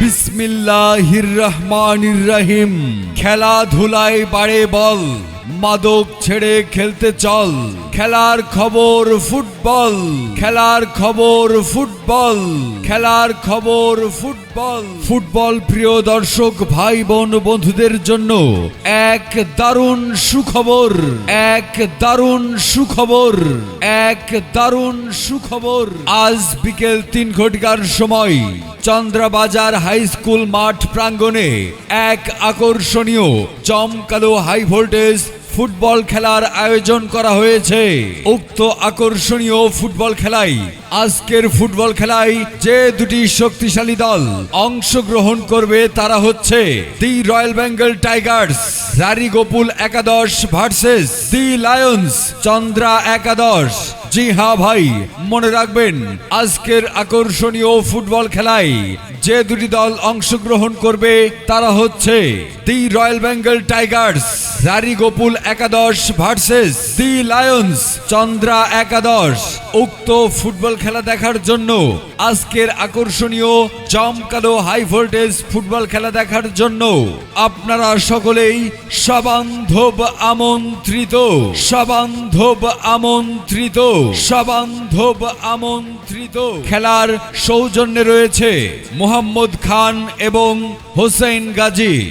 বিসমিল্লাহির রহমানির রহিম খেলাধুলায় বাড়ে বল, মাদক ছেড়ে খেলতে চল। খেলার খবর ফুটবল, খেলার খবর ফুটবল, খেলার খবর ফুটবল। ফুটবল প্রিয় দর্শক ভাই বোন বন্ধুদের জন্য এক দারুণ সুখবর, এক দারুণ সুখবর, এক দারুণ সুখবর। আজ বিকেল তিন ঘটিকার সময় চন্দ্রবাজার হাই স্কুল মাঠ প্রাঙ্গণে এক আকর্ষণীয় চমকালো হাই ভোল্টেজ ফুটবল খেলার আয়োজন করা হয়েছে। উক্ত আকর্ষণীয় ফুটবল খেলায় আজকের ফুটবল খেলায় যে দুটি শক্তিশালী দল অংশগ্রহণ করবে তারা হচ্ছে দি রয়্যাল বেঙ্গল টাইগার্স, রারি গোপুল একাদশ ভার্সেস, দি লায়ন্স, চন্দ্রা একাদশ। জি হ্যাঁ ভাই, মনে রাখবেন, আজকের আকর্ষণীয় ফুটবল খেলায় যে দুটি দল অংশগ্রহণ করবে তারা হচ্ছে দি রয়্যাল বেঙ্গল টাইগার্স রারি গোপুল একাদশ ভার্সেস, দি লায়ন্স, চন্দ্রা একাদশ। উক্ত ফুটবল খেলা দেখার জন্য আজকের আকর্ষণীয় জমকালো হাই ভোল্টেজ ফুটবল খেলা দেখার জন্য আপনারা সকলেই সবান্ধব আমন্ত্রিত সবান্ধব আমন্ত্রিত সবান্ধব আমন্ত্রিত। খেলার সৌজন্যে রয়েছে মোহাম্মদ খান এবং হোসেন গাজী।